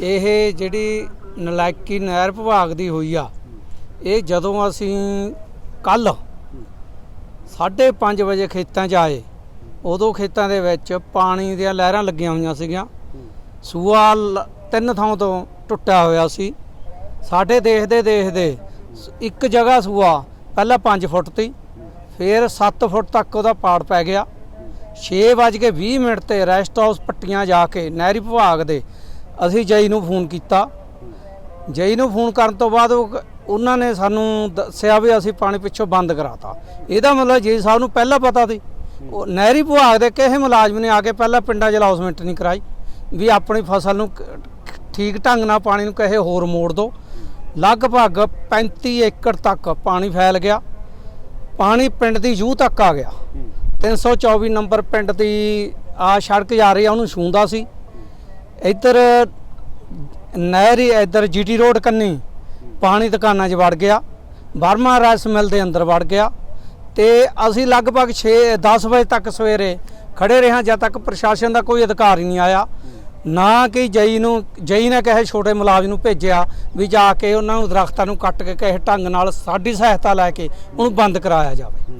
ਇਹ ਜਿਹੜੀ ਨਲਾਇਕੀ ਨਹਿਰ ਵਿਭਾਗ ਦੀ ਹੋਈ ਆ, ਇਹ ਜਦੋਂ ਅਸੀਂ ਕੱਲ 5:30 ਵਜੇ ਖੇਤਾਂ 'ਚ ਆਏ, ਉਦੋਂ ਖੇਤਾਂ ਦੇ ਵਿੱਚ ਪਾਣੀ ਦੀਆਂ ਲਹਿਰਾਂ ਲੱਗੀਆਂ ਹੋਈਆਂ ਸੀਗੀਆਂ। ਸੂਆ ਲ- ਤਿੰਨ ਥਾਂ ਤੋਂ ਟੁੱਟਿਆ ਹੋਇਆ ਸੀ। ਸਾਡੇ ਦੇਖਦੇ ਦੇਖਦੇ ਸ- ਇੱਕ ਜਗ੍ਹਾ ਸੂਆ ਪਹਿਲਾਂ 5 ਫੁੱਟ ਤੀ, ਫਿਰ 7 ਫੁੱਟ ਤੱਕ ਉਹਦਾ ਪਾੜ ਪੈ ਗਿਆ। 6:20 ਮਿੰਟ ਤੇ ਰੈਸਟ ਹਾਊਸ ਪੱਟੀਆਂ ਜਾ ਕੇ ਨਹਿਰੀ ਵਿਭਾਗ ਦੇ ਅਸੀਂ ਜਈ ਨੂੰ ਫੋਨ ਕੀਤਾ। ਜਈ ਨੂੰ ਫੋਨ ਕਰਨ ਤੋਂ ਬਾਅਦ ਉਹਨਾਂ ਨੇ ਸਾਨੂੰ ਦੱਸਿਆ ਵੀ ਅਸੀਂ ਪਾਣੀ ਪਿੱਛੋਂ ਬੰਦ ਕਰਾਤਾ। ਇਹਦਾ ਮਤਲਬ ਜੀ ਸਾਹਿਬ ਨੂੰ ਪਹਿਲਾਂ ਪਤਾ ਸੀ। ਉਹ ਨਹਿਰੀ ਵਿਭਾਗ ਦੇ ਕਿਸੇ ਮੁਲਾਜ਼ਮ ਨੇ ਆ ਕੇ ਪਹਿਲਾਂ ਪਿੰਡਾਂ 'ਚ ਅਲਾਉਸਮੈਂਟ ਨਹੀਂ ਕਰਾਈ। ਵੀ ਆਪਣੀ ਫਸਲ ਨੂੰ ਠੀਕ ਢੰਗ ਨਾਲ ਪਾਣੀ ਨੂੰ ਕਿਸੇ ਹੋਰ ਮੋੜ ਦਿਓ ਲਗਭਗ 35 ਏਕੜ ਤੱਕ ਪਾਣੀ ਫੈਲ ਗਿਆ। ਪਾਣੀ ਪਿੰਡ ਦੀ ਜੂਹ ਤੱਕ ਆ ਗਿਆ। 324 ਨੰਬਰ ਪਿੰਡ ਦੀ ਆ ਸੜਕ ਜਾ ਰਹੀ ਆ ਉਹਨੂੰ ਛੂੰਦਾ ਸੀ। ਇੱਧਰ ਨਹਿਰੀ ਇੱਧਰ ਜੀਟੀ ਰੋਡ ਕੰਨੀ, ਪਾਣੀ ਦੁਕਾਨਾਂ 'ਚ ਵੜ ਗਿਆ ਬਰਮਾ ਰਾਈਸ ਮਿਲ ਦੇ ਅੰਦਰ ਵੜ ਗਿਆ, ਤੇ ਅਸੀਂ ਲਗਭਗ 6 10 ਵਜੇ ਤੱਕ ਸਵੇਰੇ ਖੜੇ ਰਹੇ ਹਾਂ ਜਦ ਤੱਕ ਪ੍ਰਸ਼ਾਸਨ ਦਾ ਕੋਈ ਅਧਿਕਾਰੀ ਨਹੀਂ ਆਇਆ, ਨਾ ਕਿ ਜਈ ਨੂੰ, ਜਈ ਨੇ ਕਹੇ ਛੋਟੇ ਮੁਲਾਜ਼ਮ ਨੂੰ ਭੇਜਿਆ ਵੀ ਜਾ ਕੇ ਉਹਨਾਂ ਨੂੰ ਦਰਖਤਾਂ ਨੂੰ ਕੱਟ ਕੇ ਕਿਸੇ ਢੰਗ ਨਾਲ ਸਾਡੀ ਸਹਾਇਤਾ ਲੈ ਕੇ ਉਹਨੂੰ ਬੰਦ ਕਰਾਇਆ ਜਾਵੇ।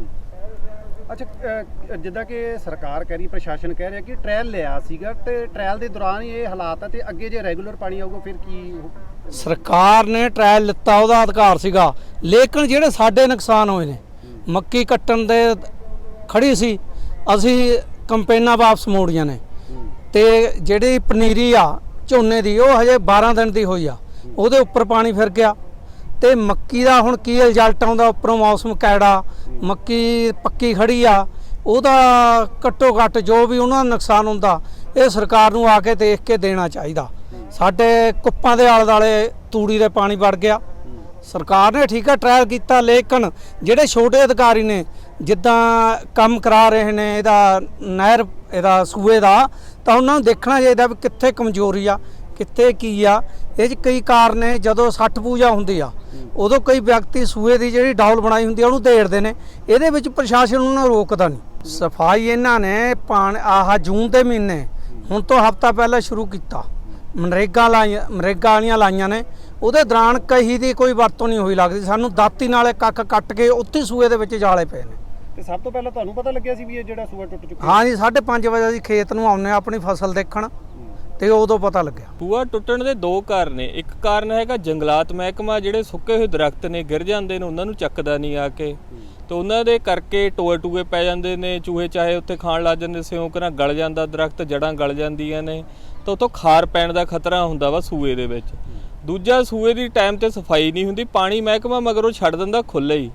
ਅੱਛਾ ਅ, ਜਿੱਦਾਂ ਕਿ ਸਰਕਾਰ ਕਹਿ ਰਹੀ ਪ੍ਰਸ਼ਾਸਨ ਕਹਿ ਰਿਹਾ ਕਿ ਟ੍ਰਾਇਲ ਲਿਆ ਸੀਗਾ ਤੇ ਟ੍ਰਾਇਲ ਦੇ ਦੌਰਾਨ ਹੀ ਇਹ ਹਾਲਾਤ ਆ ਤੇ ਅੱਗੇ ਜੇ ਰੈਗੂਲਰ ਪਾਣੀ ਆਊਗਾ ਫਿਰ ਕੀ ਹੋ- ਸਰਕਾਰ ਨੇ ਟ੍ਰਾਇਲ ਲਿੱਤਾ ਉਹਦਾ ਅਧਿਕਾਰ ਸੀਗਾ। ਲੇਕਿਨ ਜਿਹੜੇ ਸਾਡੇ ਨੁਕਸਾਨ ਹੋਏ ਨੇ ਮੱਕੀ ਕੱਟਣ ਦੇ ਖੜੀ ਸੀ ਅਸੀਂ ਕੰਪੇਨਾਂ ਵਾਪਸ ਮੋੜੀਆਂ ਨੇ। ਤੇ ਜਿਹੜੀ ਪਨੀਰੀ ਆ ਝੋਨੇ ਦੀ ਉਹ ਹਜੇ 12 ਦਿਨ ਦੀ ਹੋਈ ਆ। ਉਹਦੇ ਉੱਪਰ ਪਾਣੀ ਫਿਰ ਗਿਆ। ਤੇ ਮੱਕੀ ਦਾ ਹੁਣ ਕੀ ਰਿਜ਼ਲਟ ਆਉਂਦਾ ਉੱਪਰੋਂ ਮੌਸਮ ਕੈੜਾ, ਮੱਕੀ ਪੱਕੀ ਖੜੀ ਆ, ਉਹਦਾ ਘੱਟੋ ਘੱਟ ਜੋ ਵੀ ਉਹਨਾਂ ਦਾ ਨੁਕਸਾਨ ਹੁੰਦਾ, ਇਹ ਸਰਕਾਰ ਨੂੰ ਆ ਕੇ ਦੇਖ ਕੇ ਦੇਣਾ ਚਾਹੀਦਾ। ਸਾਡੇ ਕੁੱਪਾਂ ਦੇ ਆਲੇ ਦੁਆਲੇ ਤੂੜੀ ਦੇ ਪਾਣੀ ਵੜ ਗਿਆ। ਸਰਕਾਰ ਨੇ ਠੀਕ ਆ ਟ੍ਰਾਇਲ ਕੀਤਾ, ਲੇਕਿਨ ਜਿਹੜੇ ਛੋਟੇ ਅਧਿਕਾਰੀ ਨੇ, ਜਿੱਦਾਂ ਕੰਮ ਕਰਾ ਰਹੇ ਨੇ ਇਹਦਾ ਨਹਿਰ, ਇਹਦਾ ਸੂਏ ਦਾ, ਤਾਂ ਉਹਨਾਂ ਨੂੰ ਦੇਖਣਾ ਚਾਹੀਦਾ ਵੀ ਕਿੱਥੇ ਕਮਜ਼ੋਰੀ ਆ, ਕਿੱਥੇ ਕੀ ਆ। ਇਹ 'ਚ ਕਈ ਕਾਰਨ ਨੇ ਜਦੋਂ ਛੱਠ ਪੂਜਾ ਹੁੰਦੀ ਆ ਉਦੋਂ ਕਈ ਵਿਅਕਤੀ ਸੂਏ ਦੀ ਜਿਹੜੀ ਡੌਲ ਬਣਾਈ ਹੁੰਦੀ ਆ ਉਹਨੂੰ ਦੇੜਦੇ ਨੇ। ਇਹਦੇ ਵਿੱਚ ਪ੍ਰਸ਼ਾਸਨ ਉਹਨਾਂ ਨੂੰ ਰੋਕਦਾ ਨਹੀਂ। ਸਫ਼ਾਈ ਇਹਨਾਂ ਨੇ ਪਾਣ ਆਹ ਜੂਨ ਦੇ ਮਹੀਨੇ ਹੁਣ ਤੋਂ ਹਫਤਾ ਪਹਿਲਾਂ ਸ਼ੁਰੂ ਕੀਤਾ। ਮਨਰੇਗਾ ਲਾਈਆਂ ਮਨਰੇਗਾ ਵਾਲੀਆਂ ਲਾਈਆਂ ਨੇ। ਉਹਦੇ ਦੌਰਾਨ ਕਹੀ ਦੀ ਕੋਈ ਵਰਤੋਂ ਨਹੀਂ ਹੋਈ ਲੱਗਦੀ। ਸਾਨੂੰ ਦਾਤੀ ਨਾਲ ਕੱਖ ਕੱਟ ਕੇ ਉੱਥੇ ਸੂਏ ਦੇ ਵਿੱਚ ਜਾਲੇ ਪਏ ਨੇ। ਤੇ ਸਭ ਤੋਂ ਪਹਿਲਾਂ ਤੁਹਾਨੂੰ ਪਤਾ ਲੱਗਿਆ ਸੀ ਵੀ ਇਹ ਜਿਹੜਾ ਸੂਆ ਟੁੱਟ ਚੁੱਕਾ ਹਾਂ ਜੀ 5:30 ਵਜੇ ਅਸੀਂ ਖੇਤ ਨੂੰ ਆਉਂਦੇ ਹਾਂ ਆਪਣੀ ਫਸਲ ਦੇਖਣ। ਤੇ ਉਦੋਂ ਪਤਾ ਲੱਗਿਆ। ਸੂਆ ਟੁੱਟਣ ਦੇ ਦੋ ਕਾਰਨ ਨੇ। ਇੱਕ ਕਾਰਨ ਹੈਗਾ ਜੰਗਲਾਤ ਮਹਿਕਮਾ, ਜਿਹੜੇ ਸੁੱਕੇ ਹੋਏ ਦਰਖਤ ਨੇ, ਗਿਰ ਜਾਂਦੇ ਨੇ, ਉਹਨਾਂ ਨੂੰ ਚੱਕਦਾ ਨਹੀਂ ਆ ਕੇ। ਤੇ ਉਹਨਾਂ ਦੇ ਕਰਕੇ ਟੋਏ ਟੂਏ ਪੈ ਜਾਂਦੇ ਨੇ, ਚੂਹੇ ਚਾਹੇ ਉੱਥੇ ਖਾਣ ਲੱਗ ਜਾਂਦੇ, ਸਿਉਂਕ ਨਾਲ ਗਲ ਜਾਂਦਾ, ਦਰਖਤ ਜੜਾਂ ਗਲ ਜਾਂਦੀਆਂ ਨੇ। ਤਾਂ ਉਤੋਂ ਖਾਰ ਪੈਣ ਦਾ ਖਤਰਾ ਹੁੰਦਾ ਵਾ ਸੂਏ ਦੇ ਵਿੱਚ। ਦੂਜਾ, ਸੂਏ ਦੀ ਟਾਈਮ ਤੇ ਸਫ਼ਾਈ ਨਹੀਂ ਹੁੰਦੀ, ਪਾਣੀ ਮਹਿਕਮਾ ਮਗਰੋਂ ਛੱਡ ਦਿੰਦਾ ਖੁੱਲ੍ਹਾ ਹੀ।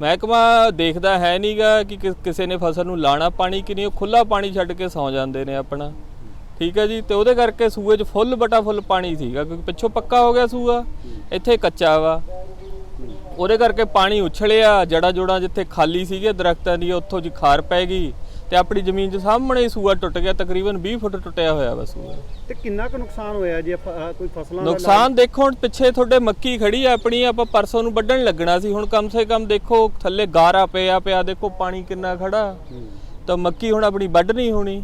ਮਹਿਕਮਾ ਦੇਖਦਾ ਹੈ ਨਹੀਂਗਾ ਕਿ ਕਿਸੇ ਨੇ ਫਸਲ ਨੂੰ ਲਾਣਾ ਪਾਣੀ ਕਿ ਨਹੀਂ, ਉਹ ਖੁੱਲਾ ਪਾਣੀ ਛੱਡ ਕੇ ਸੌ ਜਾਂਦੇ ਨੇ ਆਪਣਾ। ਠੀਕ ਹੈ ਜੀ ਤੇ ਉਹਦੇ ਕਰਕੇ ਸੂਏ 'ਚ ਫੁੱਲ ਬਟਾ ਫੁੱਲ ਪਾਣੀ ਸੀਗਾ ਕਿਉਂਕਿ ਪਿੱਛੋਂ ਪੱਕਾ ਹੋ ਗਿਆ ਸੂਆ ਇੱਥੇ ਕੱਚਾ ਵਾ। ਉਹਦੇ ਕਰਕੇ ਪਾਣੀ ਉਛਲਿਆ ਜੜਾ ਜੋੜਾ ਜਿੱਥੇ ਖਾਲੀ ਸੀਗੇ ਦਰਖਤਾਂ ਦੀ ਉੱਥੋਂ ਜੀ ਖਾਰ ਪੈ ਗਈ ਤੇ ਆਪਣੀ ਜ਼ਮੀਨ 'ਚ ਸਾਹਮਣੇ ਹੀ ਸੂਆ ਟੁੱਟ ਗਿਆ ਤਕਰੀਬਨ 20 ਫੁੱਟ ਟੁੱਟਿਆ ਹੋਇਆ ਵਾ ਸੂਆ। ਤੇ ਕਿੰਨਾ ਕੁ ਨੁਕਸਾਨ ਹੋਇਆ ਜੇ ਕੋਈ ਫਸਲਾਂ ਦਾ ਨੁਕਸਾਨ ਦੇਖੋ ਹੁਣ ਪਿੱਛੇ ਤੁਹਾਡੇ ਮੱਕੀ ਖੜੀ ਆ ਆਪਣੀ ਆਪਾਂ ਪਰਸੋਂ ਨੂੰ ਵੱਢਣ ਲੱਗਣਾ ਸੀ ਹੁਣ ਕਮ ਸੇ ਕਮ ਦੇਖੋ ਥੱਲੇ ਗਾਰਾ ਪਿਆ ਪਿਆ ਦੇਖੋ ਪਾਣੀ ਕਿੰਨਾ ਖੜਾ। ਤਾਂ ਮੱਕੀ ਹੁਣ ਆਪਣੀ ਵੱਢ ਨਹੀਂ ਹੋਣੀ।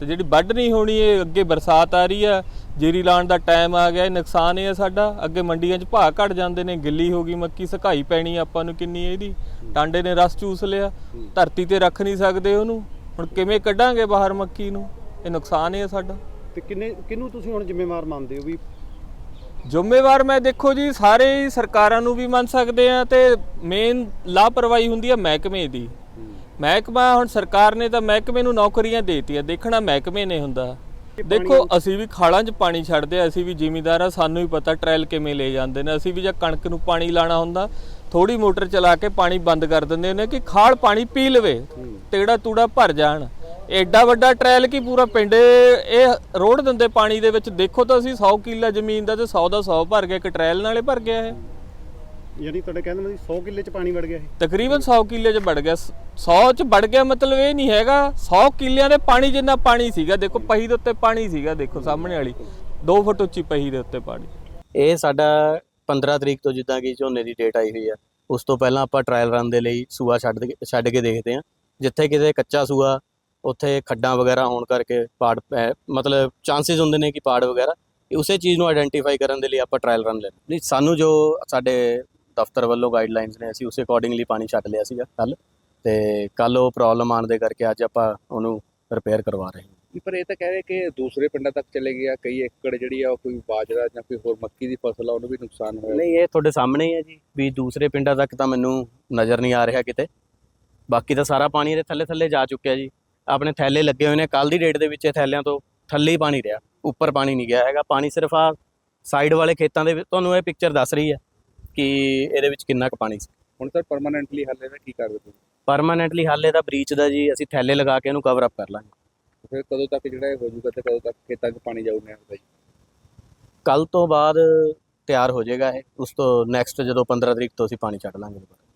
ਤੇ ਜਿਹੜੀ ਵੱਢ ਨਹੀਂ ਹੋਣੀ ਇਹ ਅੱਗੇ ਬਰਸਾਤ ਆ ਰਹੀ ਆ ਜੀਰੀ ਲਾਉਣ ਦਾ ਟਾਈਮ ਆ ਗਿਆ ਇਹ ਨੁਕਸਾਨ ਇਹ ਆ ਸਾਡਾ। ਅੱਗੇ ਮੰਡੀਆਂ 'ਚ ਭਾਅ ਘਟ ਜਾਂਦੇ ਨੇ ਗਿੱਲੀ ਹੋ ਗਈ ਮੱਕੀ ਸੁਕਾਈ ਪੈਣੀ ਆਪਾਂ ਨੂੰ ਕਿੰਨੀ ਇਹਦੀ। ਟਾਂਡੇ ਨੇ ਰਸ ਚੂਸ ਲਿਆ ਧਰਤੀ ਤੇ ਰੱਖ ਨਹੀਂ ਸਕਦੇ ਉਹਨੂੰ। ਹੁਣ ਕਿਵੇਂ ਕੱਢਾਂਗੇ ਬਾਹਰ ਮੱਕੀ ਨੂੰ? ਇਹ ਨੁਕਸਾਨ ਇਹ ਆ ਸਾਡਾ। ਤੇ ਕਿੰਨੇ ਕਿਹਨੂੰ ਤੁਸੀਂ ਹੁਣ ਜ਼ਿੰਮੇਵਾਰ ਮੰਨਦੇ ਹੋ ਵੀ ਜ਼ਿੰਮੇਵਾਰ ਮੈਂ ਦੇਖੋ ਜੀ ਸਾਰੇ ਸਰਕਾਰਾਂ ਨੂੰ ਵੀ ਮੰਨ ਸਕਦੇ ਆ ਤੇ ਮੇਨ ਲਾਪਰਵਾਹੀ ਹੁੰਦੀ ਆ ਮਹਿਕਮੇ ਦੀ। ਮਹਿਕਮਾ ਹੁਣ ਸਰਕਾਰ ਨੇ ਤਾਂ ਮਹਿਕਮੇ ਨੂੰ ਨੌਕਰੀਆਂ ਦੇਤੀਆਂ। ਦੇਖਣਾ ਮਹਿਕਮੇ ਨੇ ਹੁੰਦਾ। ਦੇਖੋ ਅਸੀਂ ਵੀ ਖਾਲਾਂ 'ਚ ਪਾਣੀ ਛੱਡਦੇ ਆ ਅਸੀਂ ਵੀ ਜ਼ਿਮੀਦਾਰ ਆ ਸਾਨੂੰ ਵੀ ਪਤਾ ਟ੍ਰਾਇਲ ਕਿਵੇਂ ਲੈ ਜਾਂਦੇ ਨੇ। ਅਸੀਂ ਵੀ ਜੇ ਕਣਕ ਨੂੰ ਪਾਣੀ ਲਾਣਾ ਹੁੰਦਾ ਥੋੜੀ ਮੋਟਰ ਚਲਾ ਕੇ ਪਾਣੀ ਬੰਦ ਕਰ ਦਿੰਦੇ ਨੇ ਕਿ ਖਾਲ ਪਾਣੀ ਪੀ ਲਵੇ ਤੇੜਾ ਤੂੜਾ ਭਰ ਜਾਣ। ਐਡਾ ਵੱਡਾ ਟ੍ਰਾਇਲ ਕੀ ਪੂਰਾ ਪਿੰਡ ਇਹ ਰੋੜ ਦਿੰਦੇ ਪਾਣੀ ਦੇ ਵਿੱਚ। ਦੇਖੋ ਤਾਂ ਅਸੀਂ 100 ਕਿੱਲਾ ਜ਼ਮੀਨ ਦਾ ਤੇ 100 ਦਾ 100 ਭਰ ਗਿਆ ਇੱਕ ਟ੍ਰਾਇਲ ਨਾਲੇ ਭਰ ਗਿਆ ਇਹ। ਯਾਨੀ ਤੁਹਾਡੇ ਕਹਿੰਦੇ ਮਤਲਬ 100 ਕਿੱਲੇ ਚ ਪਾਣੀ ਵੜ ਗਿਆ ਇਹ। ਤਕਰੀਬਨ 100 ਕਿੱਲੇ 'ਚ ਵੜ ਗਿਆ। 100 'ਚ ਵੜ ਗਿਆ ਮਤਲਬ ਇਹ ਨਹੀਂ ਹੈਗਾ। 100 ਕਿੱਲਿਆਂ ਦੇ ਪਾਣੀ ਜਿੰਨਾ ਪਾਣੀ ਸੀਗਾ ਦੇਖੋ ਪਹੀ ਦੇ ਉੱਤੇ ਪਾਣੀ ਸੀਗਾ ਦੇਖੋ ਸਾਹਮਣੇ ਵਾਲੀ। 2 ਫੁੱਟ ਉੱਚੀ ਪਹੀ ਦੇ ਉੱਤੇ ਪਾਣੀ। ਇਹ ਸਾਡਾ 15 ਤਰੀਕ ਤੋਂ ਜਿੱਦਾਂ ਕਿ ਝੋਨੇ ਦੀ ਡੇਟ ਆਈ ਹੋਈ ਆ। ਉਸ ਤੋਂ ਪਹਿਲਾਂ ਆਪਾਂ ਟ੍ਰਾਇਲ ਰਨ ਦੇ ਲਈ ਸੂਆ ਛੱਡ ਛੱਡ ਕੇ ਦੇਖਦੇ ਹਾਂ। ਜਿੱਥੇ ਕਿਤੇ ਕੱਚਾ ਸੂਆ ਉੱਥੇ ਖੱਡਾਂ ਵਗੈਰਾ ਹੋਣ ਕਰਕੇ ਪਾੜ ਮਤਲਬ ਚਾਂਸਸ ਹੁੰਦੇ ਨੇ ਕਿ ਪਾੜ ਵਗੈਰਾ। ਉਸੇ ਚੀਜ਼ ਨੂੰ ਆਇਡੈਂਟੀਫਾਈ ਕਰਨ ਦੇ ਲਈ ਆਪਾਂ ਟ੍ਰਾਇਲ ਰਨ ਲੈਣਾ ਨਹੀਂ ਸਾਨੂੰ ਜੋ ਸਾਡੇ ਦਫ਼ਤਰ ਵੱਲੋਂ ਗਾਈਡਲਾਈਨਸ ਨੇ ਅਸੀਂ ਉਸੇ ਅਕੋਰਡਿੰਗਲੀ ਪਾਣੀ ਛੱਡ ਲਿਆ ਸੀਗਾ ਕੱਲ ਤੇ ਕੱਲ ਉਹ ਪ੍ਰੋਬਲਮ ਆਉਣ ਦੇ ਕਰਕੇ ਅੱਜ ਆਪਾਂ ਉਹਨੂੰ ਰਿਪੇਅਰ ਕਰਵਾ ਰਹੇ ਹਾਂ। ਵੀ ਪਰ ਇਹ ਤਾਂ ਕਹਿ ਰਹੇ ਕਿ ਦੂਸਰੇ ਪਿੰਡਾਂ ਤੱਕ ਚਲੇ ਗਿਆ ਕਈ ਏਕੜ ਜਿਹੜੀ ਆ ਉਹ ਕੋਈ ਬਾਜਰਾ ਜਾਂ ਕੋਈ ਹੋਰ ਮੱਕੀ ਦੀ ਫਸਲ ਆ ਉਹਨੂੰ ਵੀ ਨੁਕਸਾਨ ਹੋਇਆ। ਨਹੀਂ ਇਹ ਤੁਹਾਡੇ ਸਾਹਮਣੇ ਹੀ ਹੈ ਜੀ ਵੀ ਦੂਸਰੇ ਪਿੰਡਾਂ ਤੱਕ ਤਾਂ ਮੈਨੂੰ ਨਜ਼ਰ ਨਹੀਂ ਆ ਰਿਹਾ ਕਿਤੇ। ਬਾਕੀ ਤਾਂ ਸਾਰਾ ਪਾਣੀ ਇਹਦੇ ਥੱਲੇ ਥੱਲੇ ਜਾ ਚੁੱਕਿਆ ਜੀ। ਆਪਣੇ ਥੈਲੇ ਲੱਗੇ ਹੋਏ ਨੇ ਕੱਲ ਦੀ ਡੇਟ ਦੇ ਵਿੱਚ ਇਹ ਥੈਲਿਆਂ ਤੋਂ ਥੱਲੇ ਹੀ ਪਾਣੀ ਰਿਹਾ ਉੱਪਰ ਪਾਣੀ ਨਹੀਂ ਗਿਆ ਹੈਗਾ। ਪਾਣੀ ਸਿਰਫ ਆ ਸਾਈਡ ਵਾਲੇ ਖੇਤਾਂ ਦੇ ਤੁਹਾਨੂੰ ਇਹ ਪਿਕਚਰ ਦੱਸ ਰਹੀ ਹੈ। ਕਿ ਇਹਦੇ ਵਿੱਚ ਕਿੰਨਾ ਕੁ ਪਾਣੀ ਸੀ? ਹੁਣ ਤਾਂ ਪਰਮਾਨੈਂਟਲੀ ਹੱਲ ਇਹਦਾ ਕੀ ਕਰਦੇ ਤੁਸੀਂ? ਪਰਮਾਨੈਂਟਲੀ ਹੱਲ ਇਹਦਾ ਬ੍ਰੀਚ ਦਾ ਜੀ ਅਸੀਂ ਥੈਲੇ ਲਗਾ ਕੇ ਇਹਨੂੰ ਕਵਰ ਅਪ ਕਰ ਲਾਂਗੇ। ਫਿਰ ਕਦੋਂ ਤੱਕ ਜਿਹੜਾ ਇਹ ਹੋ ਜਾਊਗਾ ਤੇ ਕਦੋਂ ਤੱਕ ਖੇਤਾਂ 'ਚ ਪਾਣੀ ਜਾਊ ਨਹਿਰ ਦਾ ਜੀ ਕੱਲ ਤੋਂ ਬਾਅਦ ਤਿਆਰ ਹੋ ਜਾਏਗਾ ਇਹ। ਉਸ ਤੋਂ ਨੈਕਸਟ ਜਦੋਂ 15 ਤਰੀਕ ਤੋਂ ਅਸੀਂ ਪਾਣੀ ਛੱਡ ਲਾਂਗੇ।